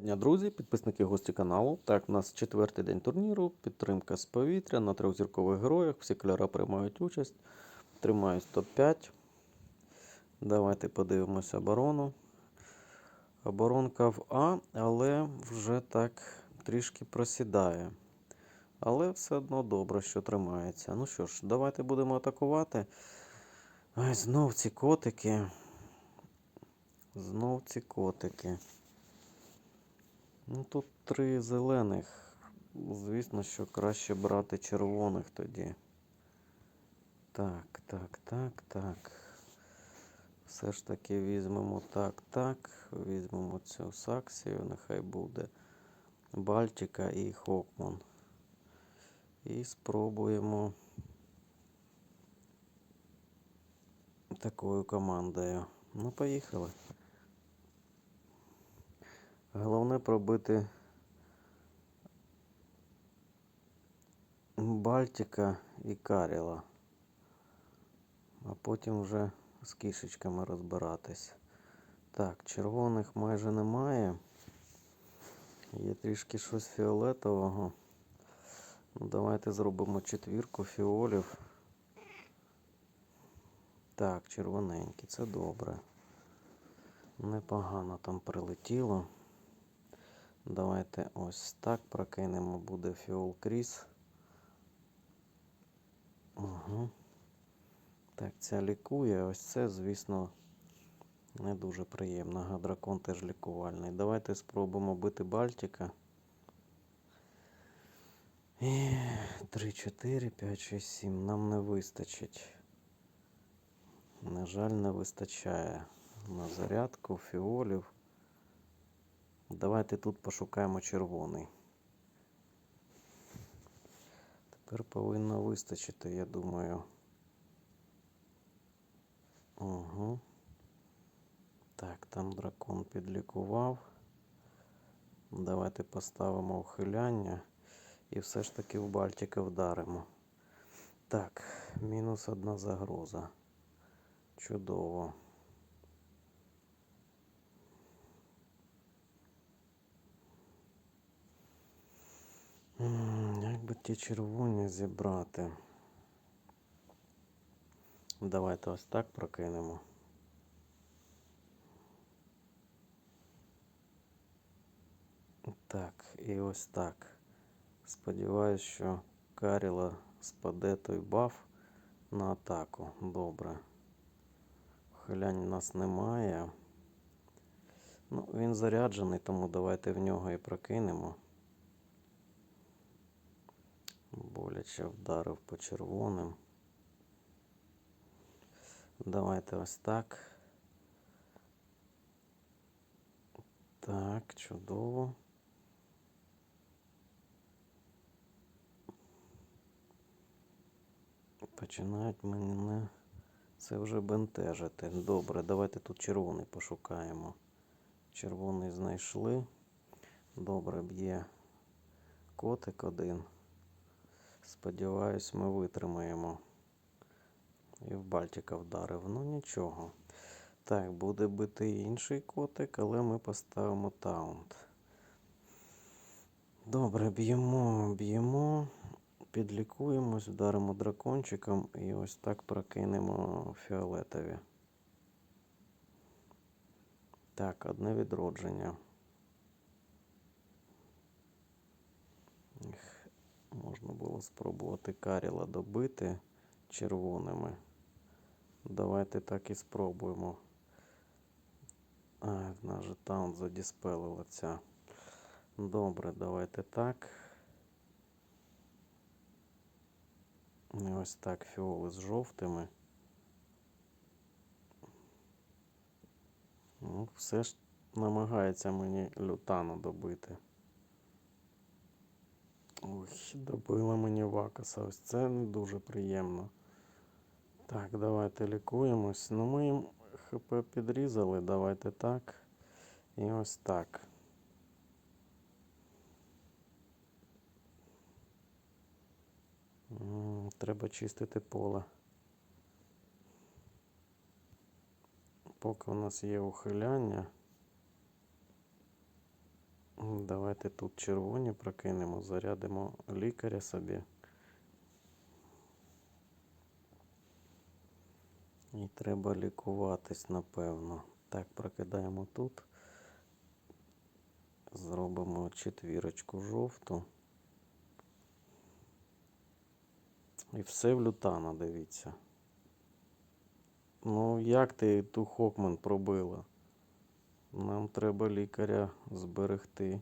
Дня, друзі, підписники гості каналу. Так, у нас четвертий день турніру, підтримка з повітря на трьохзіркових героях. Всі кольори приймають участь. Тримають топ-5. Давайте подивимося оборону. Оборонка в А, але вже так трішки просідає. Але все одно добре, що тримається. Ну що ж, давайте будемо атакувати. Ай, знов ці котики. Знов ці котики. Ну тут три зелених. Звісно, що краще брати червоних тоді. Так, так, так, так. Все ж таки візьмемо так, так. Візьмемо цю саксію, нехай буде. Бальтика і Хокман. І спробуємо такою командою. Ну, поїхали. Головне пробити Бальтика і Каріла. А потім вже з кішечками розбиратись. Так, червоних майже немає. Є трішки щось фіолетового. Ну, давайте зробимо четвірку фіолів. Так, червоненькі, це добре. Непогано там прилетіло. Давайте ось так прокинемо, буде фіол кріс. Угу. Так, ця лікує. Ось це, звісно, не дуже приємно. Ага, дракон теж лікувальний. Давайте спробуємо бити Бальтика. І 3, 4, 5, 6, 7. Нам не вистачить. На жаль, не вистачає на зарядку, фіолів. Давайте тут пошукаємо червоний. Тепер повинно вистачити, я думаю. Угу. Так, там дракон підлікував. Давайте поставимо ухиляння і все ж таки в Бальтика вдаримо. Так, мінус одна загроза. Чудово. Як би ті червоні зібрати? Давайте ось так прокинемо. Так, і ось так. Сподіваюсь, що Каріла спаде той баф на атаку. Добре. Хилянь у нас немає. Ну, він заряджений, тому давайте в нього і прокинемо. Боляче вдарив по червоним. Давайте ось так. Так, чудово. Починають мене це вже бентежити. Добре, давайте тут червоний пошукаємо. Червоний знайшли. Добре, б'є котик один. Сподіваюсь, ми витримаємо. І в Бальтика вдарив. Ну нічого. Так, буде бити інший котик, але ми поставимо таунт. Добре, б'ємо, б'ємо, підлікуємось, вдаримо дракончиком і ось так прокинемо фіолетові. Так, одне відродження. Можна було спробувати Каріла добити червоними. Давайте так і спробуємо. А, наш же таунт задіспелила ця. Добре, давайте так. Ось так фіоли з жовтими. Ну, все ж намагається мені лютану добити. Ой, добила мені Вакаса. Ось це не дуже приємно. Так, давайте лікуємось. Ну, ми їм ХП підрізали. Давайте так. І ось так. Треба чистити поле. Поки у нас є ухиляння. Давайте тут червоні прокинемо, зарядимо лікаря собі. І треба лікуватись, напевно. Так, прокидаємо тут. Зробимо четвірочку жовту. І все в лютана, дивіться. Ну, як ти ту Хокман пробила? Нам треба лікаря зберегти.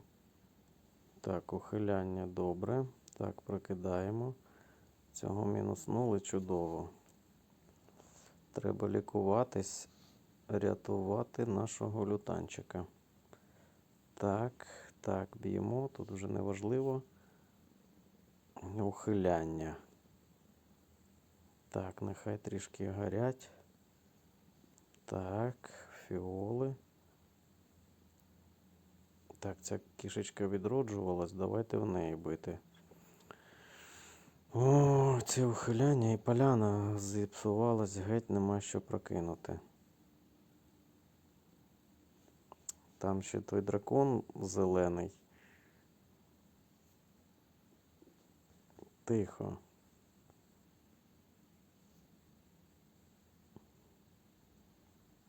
Так, ухиляння добре. Так, прокидаємо. Цього мінуснули чудово. Треба лікуватись, рятувати нашого лютанчика. Так, так, б'ємо. Тут вже не важливо. Ухиляння. Так, нехай трішки горять. Так, фіоли. Так, ця кішечка відроджувалась, давайте в неї бити. О, це ухиляння і поляна зіпсувалась, геть нема що прокинути. Там ще той дракон зелений. Тихо.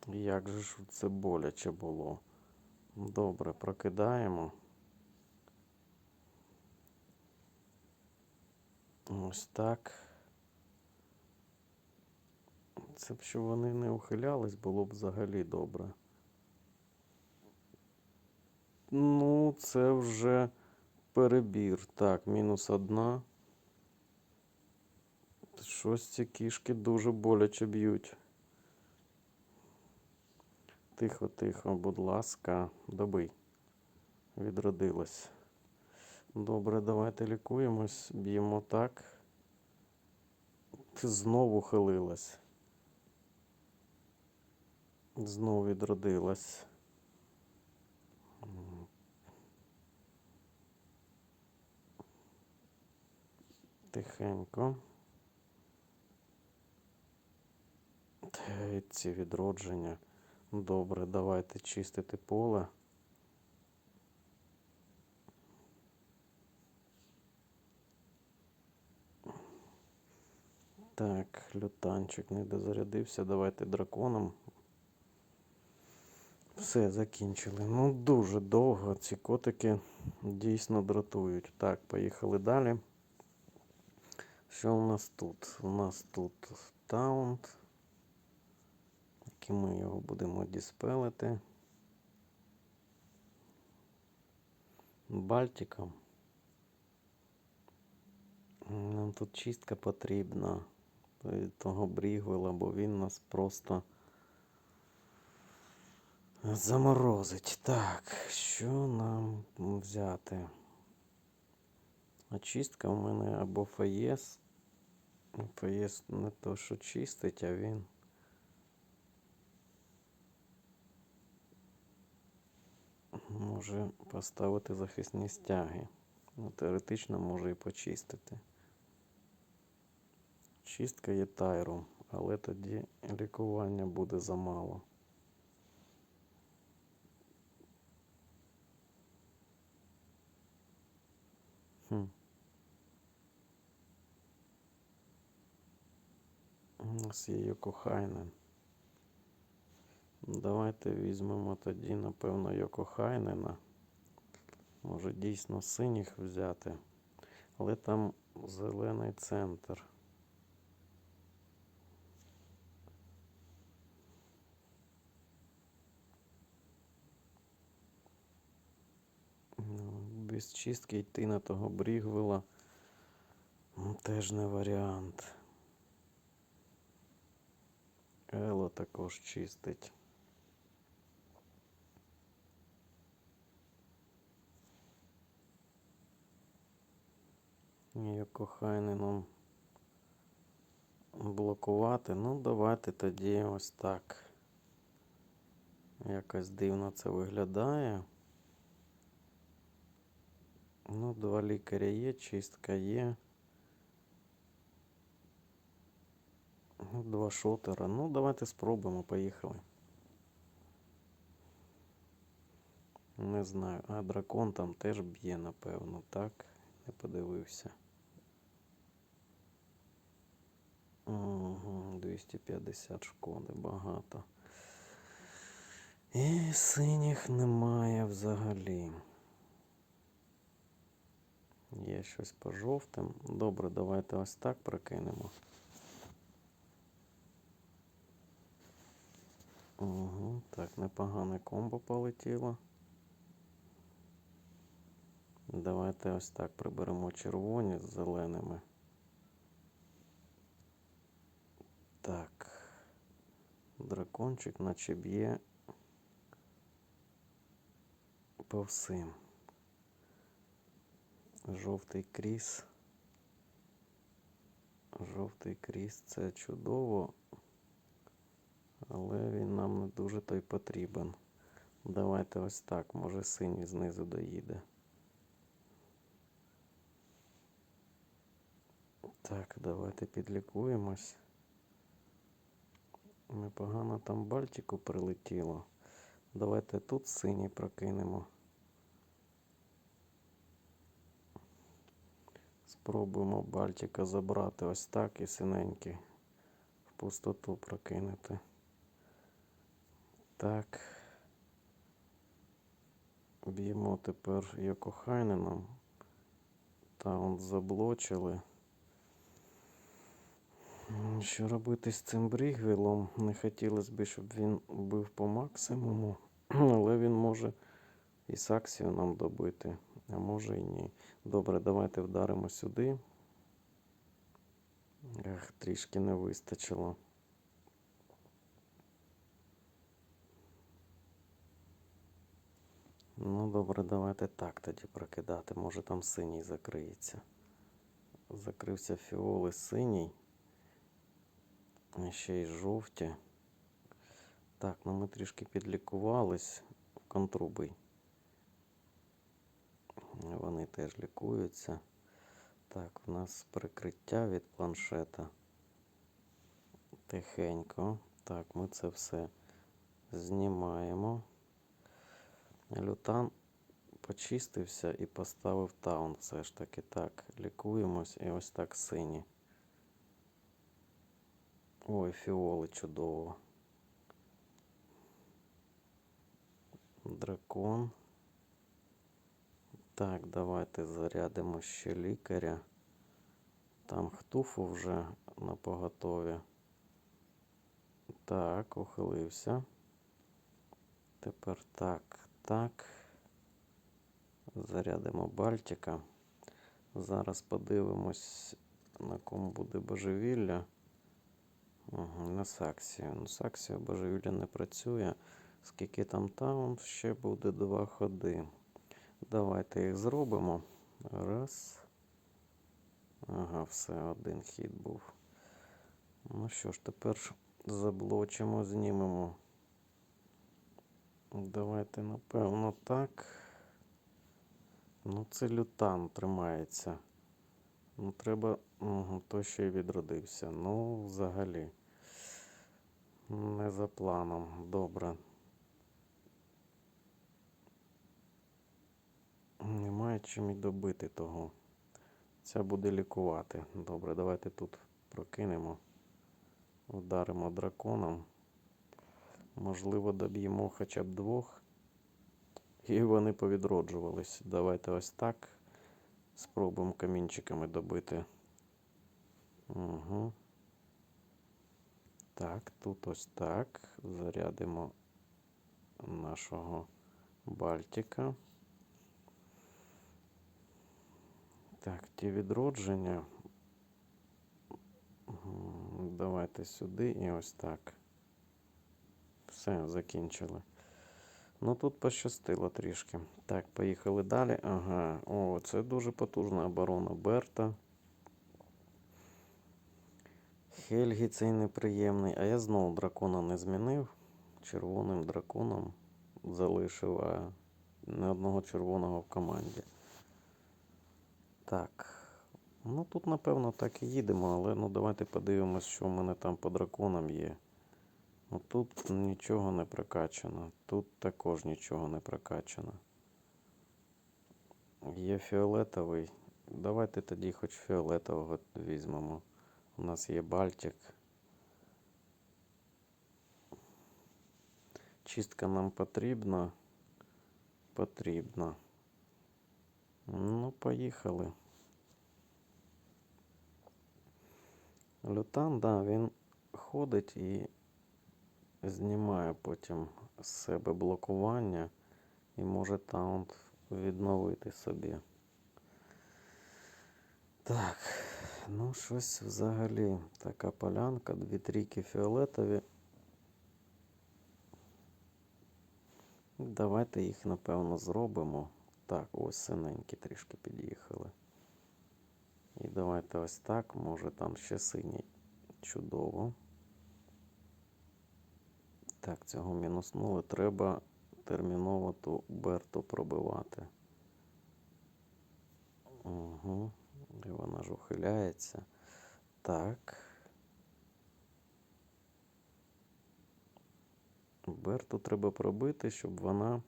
Як же ж це боляче було. Добре, прокидаємо. Ось так. Це б що вони не ухилялись, було б взагалі добре. Ну, це вже перебір. Так, мінус одна. Щось ці кішки дуже боляче б'ють. Тихо, тихо, будь ласка, добий. Відродилась. Добре, давайте лікуємось, б'ємо так. Ти знову хилилась. Знову відродилась. Тихенько. Ці відродження. Добре, давайте чистити поле. Так, лютанчик не дозарядився. Давайте драконом. Все, закінчили. Ну, дуже довго ці котики дійсно дратують. Так, поїхали далі. Що у нас тут? У нас тут таунт. Який ми його будемо діспелити. Бальтиком. Нам тут чистка потрібна того брігвела, бо він нас просто заморозить. Так, що нам взяти? Очистка в мене або фаєс. Фаєс не то, що чистить, а він. Може поставити захисні стяги. Ну, теоретично може і почистити. Чистка є тайром, але тоді лікування буде замало. Хм. У нас є Йокохайнен. Давайте візьмемо тоді, напевно, Йокохайнена. Може дійсно синіх взяти. Але там зелений центр. Ну, Без чистки йти на того брігвела теж не варіант. Ело також чистить. Її кохайнином блокувати. Ну, давайте тоді ось так. Якось дивно це виглядає. Ну, два лікаря є, чистка є. Ну, Два шотера. Ну, давайте спробуємо, поїхали. Не знаю. А дракон там теж б'є, напевно, так? Не подивився. Угу, 250 шкоди, багато. І синіх немає взагалі. Є щось по жовтим. Добре, давайте ось так прокинемо. Угу, так, непогане комбо полетіло. Давайте ось так приберемо червоні з зеленими. Так. Дракончик наче б'є по всім. Жовтий кріс. Жовтий кріс це чудово, але він нам не дуже той потрібен. Давайте ось так, може синій знизу доїде. Так, давайте підлікуємось. Непогано там Бальтику прилетіло. Давайте тут синій прокинемо. Спробуємо Бальтика забрати ось так і синенький в пустоту прокинути. Так. Б'ємо тепер Йокохайненом. Таунт заблочили. Що робити з цим Брігвілом? Не хотілося б, щоб він бив по максимуму, але він може і Саксію нам добити, а може і ні. Добре, давайте вдаримо сюди. Ах, трішки не вистачило. Ну, добре, давайте так тоді прокидати. Може там синій закриється. Закрився фіоли синій. Ще й жовті. Так, ну ми трішки підлікувались. Контрубий. Вони теж лікуються. Так, в нас прикриття від планшета. Тихенько. Так, ми це все знімаємо. Лютан почистився і поставив таун все ж таки. Так, лікуємось і ось так сині. Ой, фіоли чудово. Дракон. Так, давайте зарядимо ще лікаря. Там хтуфу вже на поготові. Так, ухилився. Тепер так, так. Зарядимо Бальтика. Зараз подивимось, на кому буде божевілля. На Саксію. Ну, Саксія божевілля не працює. Скільки там таун, ще буде два ходи. Давайте їх зробимо. Раз. Ага, все, один хід був. Ну що ж, тепер заблочимо, знімемо. Давайте, напевно, так. Ну, це лютан тримається. Ну, треба. Угу, то ще й відродився. Ну, взагалі. Не за планом. Добре. Немає чим і добити того. Ця буде лікувати. Добре, давайте тут прокинемо. Вдаримо драконом. Можливо, доб'ємо хоча б двох. І вони повідроджувались. Давайте ось так. Спробуємо камінчиками добити. Угу. Так, тут ось так. Зарядимо нашого Бальтика. Так, ті відродження. Давайте сюди і ось так. Все, закінчили. Ну тут пощастило трішки. Так, поїхали далі. Ага, о, це дуже потужна оборона Берта. Хельгі цей неприємний. А я знову дракона не змінив. Червоним драконом залишив, а не одного червоного в команді. Так. Ну тут, напевно, так і їдемо, але ну давайте подивимось, що в мене там по драконам є. Тут нічого не прокачано. Тут також нічого не прокачано. Є фіолетовий. Давайте тоді хоч фіолетового візьмемо. У нас є Бальтик. Чистка нам потрібна. Потрібна. Ну, поїхали. Лютан, да, він ходить і знімає потім з себе блокування і може таунт відновити собі. Так, ну щось взагалі така полянка, дві трійки фіолетові. Давайте їх, напевно, зробимо. Так, ось синенькі трішки під'їхали. І давайте ось так, може там ще синій. Чудово. Так, цього мінуснули. Треба терміново ту Берту пробивати. Угу. І вона ж ухиляється. Так. Берту треба пробити, щоб вона.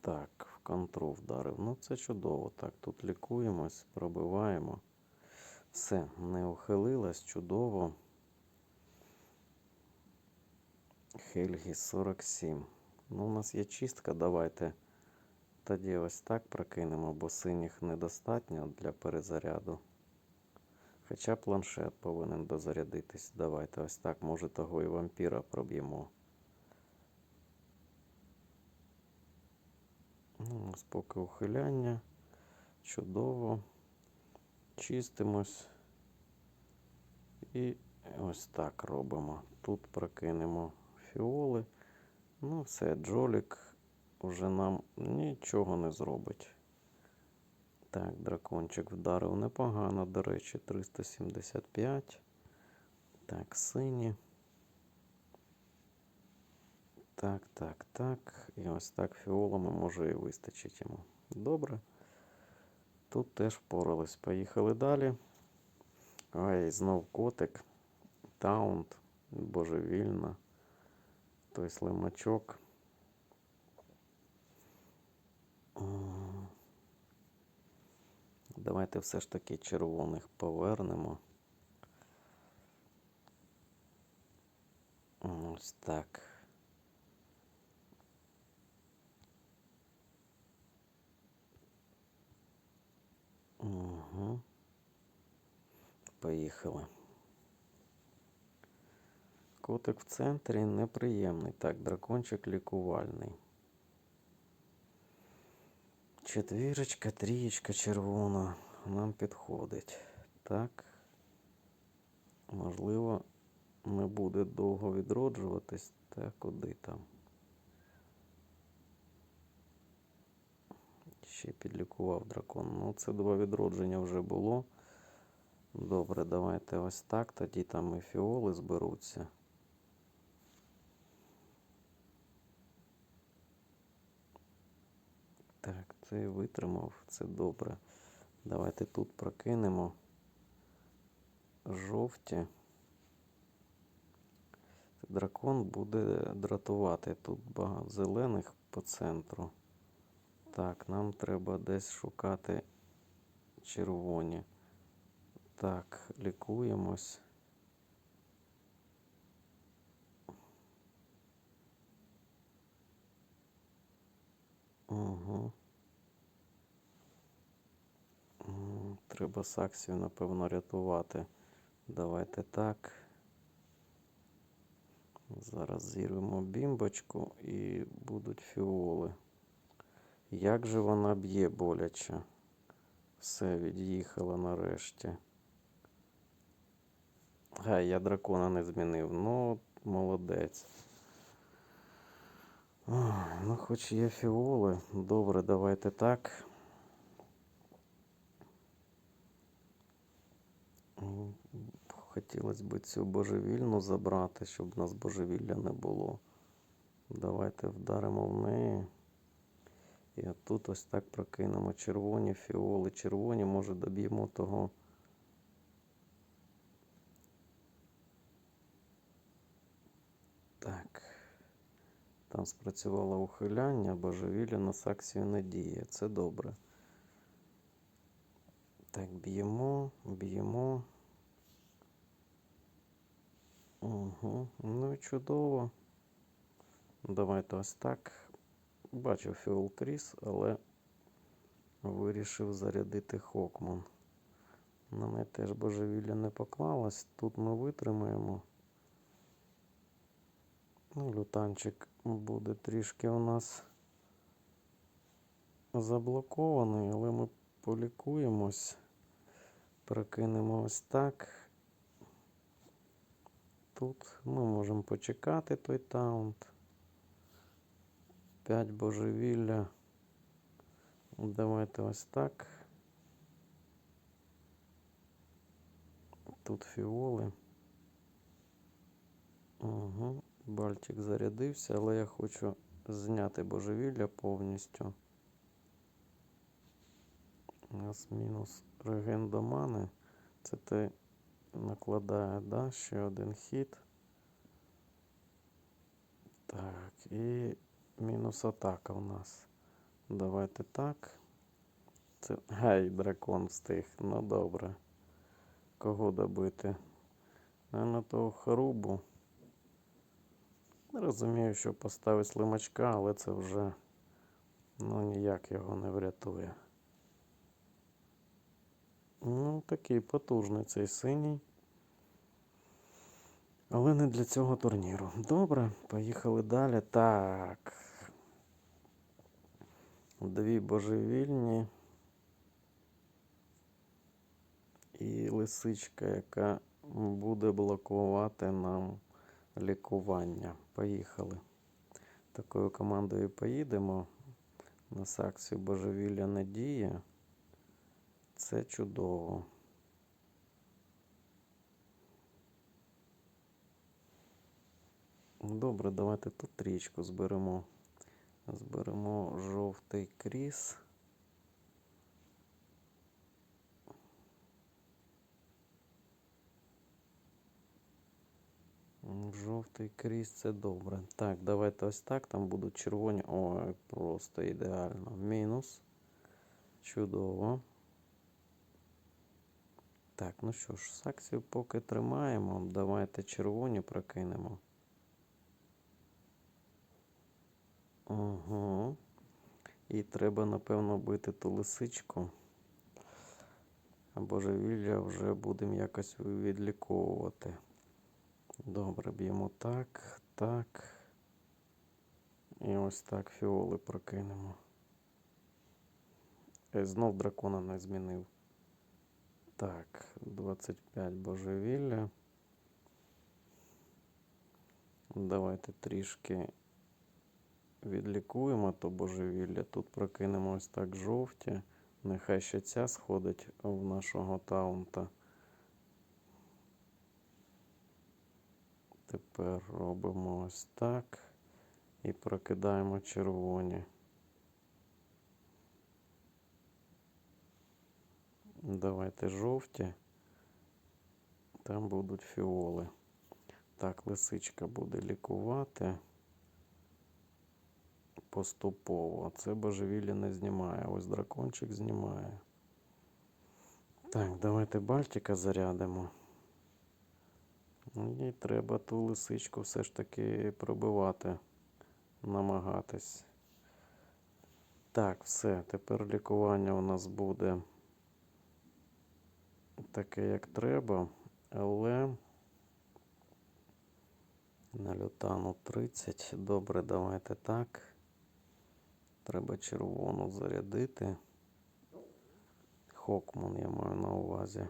Так, в контру вдарив. Ну, це чудово. Так, тут лікуємось, пробиваємо. Все, не ухилилась, чудово. Хельгі 47. Ну, у нас є чистка, давайте. Тоді ось так прокинемо, бо синіх недостатньо для перезаряду. Хоча планшет повинен дозарядитись. Давайте ось так, може того і вампіра проб'ємо. Ну, ось поки ухиляння. Чудово. Чистимось. І ось так робимо. Тут прокинемо фіоли. Ну, все, Джолік вже нам нічого не зробить. Так, дракончик вдарив непогано, до речі, 375. Так, сині. Так, так, так. І ось так фіолами може і вистачить йому. Добре. Тут теж впорались. Поїхали далі. Ай, знов котик. Таунт. Божевільна. Той слимачок. Давайте все ж таки червоних повернемо. Ось так. Угу. Поїхали. Котик в центрі неприємний. Так, дракончик лікувальний. Четвірочка, трієчка червона нам підходить. Так. Можливо, не буде довго відроджуватись. Та куди там? Ще підлікував дракон. Ну, це два відродження вже було. Добре, давайте ось так. Тоді там і фіоли зберуться. Це витримав, це добре. Давайте тут прокинемо жовті. Дракон буде дратувати. Тут багато зелених по центру. Так, нам треба десь шукати червоні. Так, лікуємось. Угу. Треба саксію, напевно, рятувати. Давайте так. Зараз зірвемо бімбочку і будуть фіоли. Як же вона б'є боляче? Все, від'їхала нарешті. Гай, я дракона не змінив. Ну, молодець. Ну, хоч є фіоли. Добре, давайте так. М, Хотілося б цю божевільну забрати, щоб у нас божевілля не було. Давайте вдаримо в неї. І тут ось так прокинемо червоні, фіоли, червоні, може доб'ємо того. Так. Там спрацювало ухиляння, божевілля на саксію не діє. Це добре. Так, б'ємо, б'ємо. Угу. Ну і чудово. Давайте ось так. Бачив Фіол Кріс, але вирішив зарядити Хокман. На неї теж божевілля не поклалось. Тут ми витримаємо. Ну, лютанчик буде трішки у нас заблокований, але ми полікуємось. Прокинемо ось так. Тут ми можемо почекати той таунт. 5 божевілля. Давайте ось так. Тут фіоли. Угу. Бальтик зарядився, але я хочу зняти божевілля повністю. У нас мінус реген до мани. Це те накладає, да? ще один хід. Так, і мінус атака у нас. Давайте так. Це... Гей, дракон встиг. Ну добре. Кого добити? Наверно, того харубу. Розумію, що поставить слимачка, але це вже ну, ніяк його не врятує. Ну, такий потужний цей синій. Але не для цього турніру. Добре, поїхали далі. Так. Дві божевільні. І лисичка, яка буде блокувати нам лікування. Поїхали. Такою командою поїдемо. На саксію божевілля не діє. Це чудово. Добре, давайте тут трічку зберемо. Зберемо жовтий кріс. Жовтий кріс це добре. Так, давайте ось так. Там будуть червоні. Ой, просто ідеально. Мінус. Чудово. Так, ну що ж, саксію поки тримаємо. Давайте червоні прокинемо. Угу. І треба, напевно, бити ту лисичку. А божевілля вже будемо якось відліковувати. Добре, б'ємо так, так. І ось так фіоли прокинемо. Е, знов дракона не змінив. Так, 25 божевілля. Давайте трішки відлікуємо то божевілля. Тут прокинемо ось так жовті. Нехай ще ця сходить в нашого таунта. Тепер робимо ось так і прокидаємо червоні. Давайте жовті. Там будуть фіоли. Так, лисичка буде лікувати поступово. Це божевілля не знімає. Ось дракончик знімає. Так, давайте Бальтика зарядимо. І треба ту лисичку все ж таки пробивати, намагатись. Так, все. Тепер лікування у нас буде таке, як треба, але на лютану 30. Добре, давайте так. Треба червону зарядити. Хокман я маю на увазі.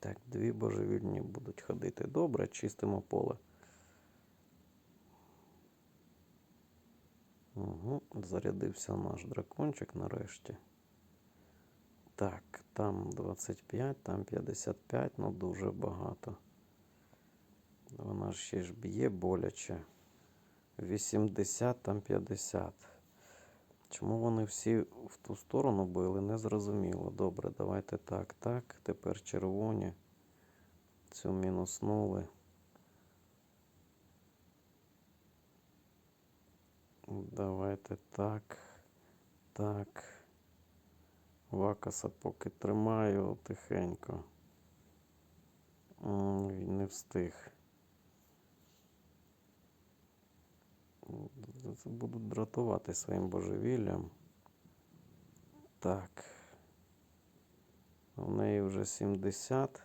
Так, дві божевільні будуть ходити добре, чистимо поле. Угу, Зарядився наш дракончик нарешті. Так, там 25, там 55, ну дуже багато. Вона ще ж б'є боляче. 80, там 50. Чому вони всі в ту сторону били, не зрозуміло. Добре, давайте так, так. Тепер червоні. Цю мінуснули. Давайте так. Так. Вакаса поки тримаю тихенько. Він не встиг. М, Будуть дратувати своїм божевіллям. Так. У неї вже 70.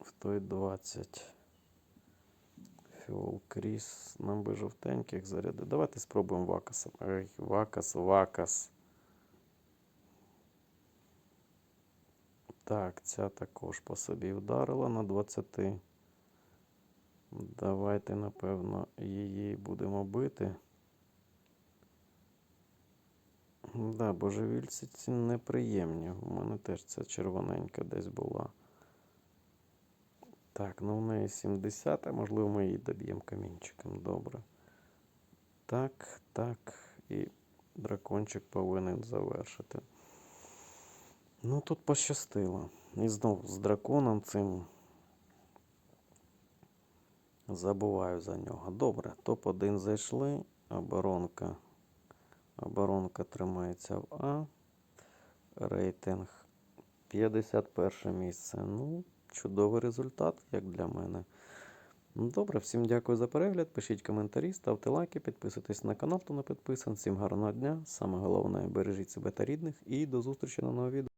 В той 20. Фіол Кріс. Нам би жовтеньких заряди. Давайте спробуємо Вакаса. Ай, Вакас, Вакас. Так, ця також по собі вдарила на 20. Давайте, напевно, її будемо бити. Да, божевільці ці неприємні. У мене теж ця червоненька десь була. Так, ну в неї 70, а можливо ми її доб'ємо камінчиком. Добре. Так, так. І дракончик повинен завершити. Ну, тут пощастило. І знов з драконом цим забуваю за нього. Добре, топ-1 зайшли. Оборонка. Оборонка тримається в А. Рейтинг 51 місце. Ну, чудовий результат, як для мене. Ну, Добре, всім дякую за перегляд. Пишіть коментарі, ставте лайки, підписуйтесь на канал, хто не підписаний. Всім гарного дня. Саме головне, бережіть себе та рідних. І до зустрічі на новому відео.